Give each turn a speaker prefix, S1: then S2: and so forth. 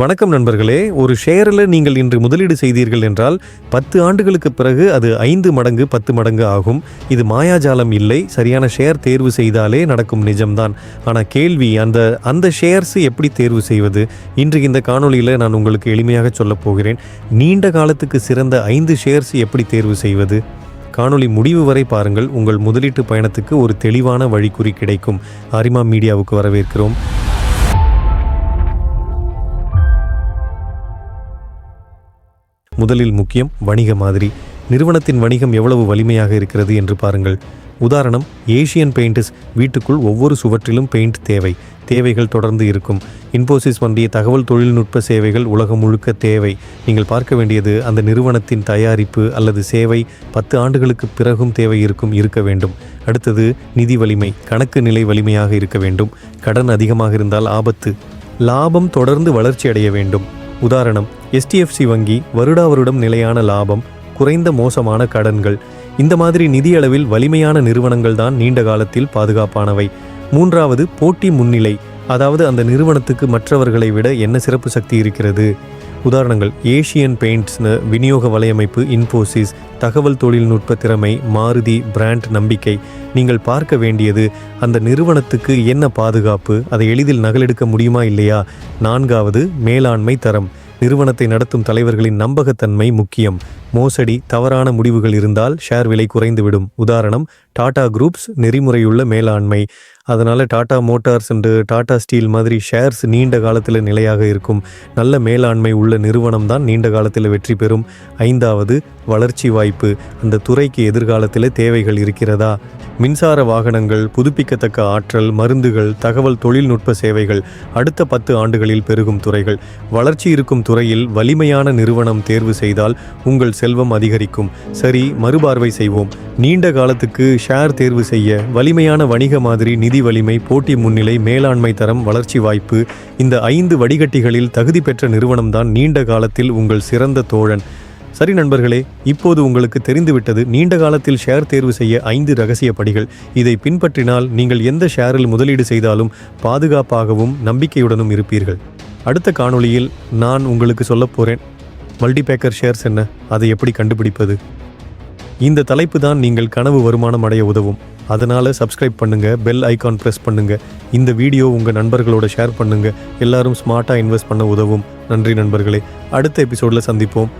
S1: வணக்கம் நண்பர்களே. ஒரு ஷேரில் நீங்கள் இன்று முதலீடு செய்தீர்கள் என்றால் பத்து ஆண்டுகளுக்கு பிறகு அது ஐந்து மடங்கு பத்து மடங்கு ஆகும். இது மாயாஜாலம் இல்லை. சரியான ஷேர் தேர்வு செய்தாலே நடக்கும் நிஜம்தான். ஆனால் கேள்வி அந்த அந்த ஷேர்ஸ் எப்படி தேர்வு செய்வது? இன்று இந்த காணொளியில் நான் உங்களுக்கு எளிமையாக சொல்லப் போகிறேன். நீண்ட காலத்துக்கு சிறந்த ஐந்து ஷேர்ஸ் எப்படி தேர்வு செய்வது? காணொளி முடிவு வரை பாருங்கள். உங்கள் முதலீட்டு பயணத்துக்கு ஒரு தெளிவான வழிக்குறி கிடைக்கும். அரிமா மீடியாவுக்கு வரவேற்கிறோம். முதலில் முக்கியம் வணிக மாதிரி. நிறுவனத்தின் வணிகம் எவ்வளவு வலிமையாக இருக்கிறது என்று பாருங்கள். உதாரணம் ஏஷியன் பெயிண்டஸ் வீட்டுக்குள் ஒவ்வொரு சுவற்றிலும் பெயிண்ட் தேவை. தேவைகள் தொடர்ந்து இருக்கும். இன்போசிஸ் வண்டிய தகவல் தொழில்நுட்ப சேவைகள் உலகம் முழுக்க தேவை. நீங்கள் பார்க்க வேண்டியது அந்த நிறுவனத்தின் தயாரிப்பு அல்லது சேவை பத்து ஆண்டுகளுக்கு பிறகும் தேவை இருக்கும் இருக்க வேண்டும். அடுத்தது நிதி வலிமை கணக்கு நிலை வலிமையாக இருக்க வேண்டும். கடன் அதிகமாக இருந்தால் ஆபத்து. லாபம் தொடர்ந்து வளர்ச்சி அடைய வேண்டும். உதாரணம் எஸ்டிஎஃப்சி வங்கி வருடா வருடம் நிலையான லாபம் குறைந்த மோசமான கடன்கள் இந்த மாதிரி நிதியளவில் வலிமையான நிறுவனங்கள் தான் நீண்ட காலத்தில் பாதுகாப்பானவை. மூன்றாவது போட்டி முன்னிலை அதாவது அந்த நிறுவனத்துக்கு மற்றவர்களை விட என்ன சிறப்பு சக்தி இருக்கிறது? உதாரணங்கள் ஏஷியன் பெயிண்ட்ஸ்னு விநியோக வலையமைப்பு இன்ஃபோசிஸ் தகவல் தொழில்நுட்ப திறமை மாருதி பிராண்ட் நம்பிக்கை. நீங்கள் பார்க்க வேண்டியது அந்த நிறுவனத்துக்கு என்ன பாதுகாப்பு அதை எளிதில் நகலெடுக்க முடியுமா இல்லையா? நான்காவது மேலாண்மை தரம். நிறுவனத்தை நடத்தும் தலைவர்களின் நம்பகத்தன்மை முக்கியம். மோசடி தவறான முடிவுகள் இருந்தால் ஷேர் விலை குறைந்துவிடும். உதாரணம் டாடா குரூப்ஸ் நெறிமுறையுள்ள மேலாண்மை. அதனால் Tata Motors and Tata Steel மாதிரி ஷேர்ஸ் நீண்ட காலத்தில் நிலையாக இருக்கும். நல்ல மேலாண்மை உள்ள நிறுவனம் தான் நீண்ட காலத்தில் வெற்றி பெறும். ஐந்தாவது வளர்ச்சி வாய்ப்பு. அந்த துறைக்கு எதிர்காலத்தில் தேவைகள் இருக்கிறதா? மின்சார வாகனங்கள் புதுப்பிக்கத்தக்க ஆற்றல் மருந்துகள் தகவல் தொழில்நுட்ப சேவைகள் அடுத்த பத்து ஆண்டுகளில் பெருகும் துறைகள். வளர்ச்சி இருக்கும் துறையில் வலிமையான நிறுவனம் தேர்வு செய்தால் உங்கள் செல்வம் அதிகரிக்கும். சரி மறுபார்வை செய்வோம். நீண்ட காலத்துக்கு ஷேர் தேர்வு செய்ய வலிமையான வணிக மாதிரி நிதி வலிமை போட்டி முன்னிலை மேலாண்மை தரம் வளர்ச்சி வாய்ப்பு இந்த ஐந்து வடிகட்டிகளில் தகுதி பெற்ற நிறுவனம்தான் நீண்ட காலத்தில் உங்கள் சிறந்த தோழன். சரி நண்பர்களே இப்போது உங்களுக்கு தெரிந்துவிட்டது நீண்ட காலத்தில் ஷேர் தேர்வு செய்ய ஐந்து ரகசிய படிகள். இதை பின்பற்றினால் நீங்கள் எந்த ஷேரில் முதலீடு செய்தாலும் பாதுகாப்பாகவும் நம்பிக்கையுடனும் இருப்பீர்கள். அடுத்த காணொளியில் நான் உங்களுக்கு சொல்லப் போகிறேன் மல்டிபேக்கர் ஷேர்ஸ் என்ன? அதை எப்படி கண்டுபிடிப்பது? இந்த தலைப்பு தான் நீங்கள் கனவு வருமானம் அடைய உதவும். அதனால் சப்ஸ்கிரைப் பண்ணுங்கள் பெல் ஐக்கான் ப்ரெஸ் பண்ணுங்கள் இந்த வீடியோ உங்கள் நண்பர்களோட ஷேர் பண்ணுங்கள் எல்லாரும் ஸ்மார்ட்டாக இன்வெஸ்ட் பண்ண உதவும். நன்றி நண்பர்களே. அடுத்த எபிசோடில் சந்திப்போம்.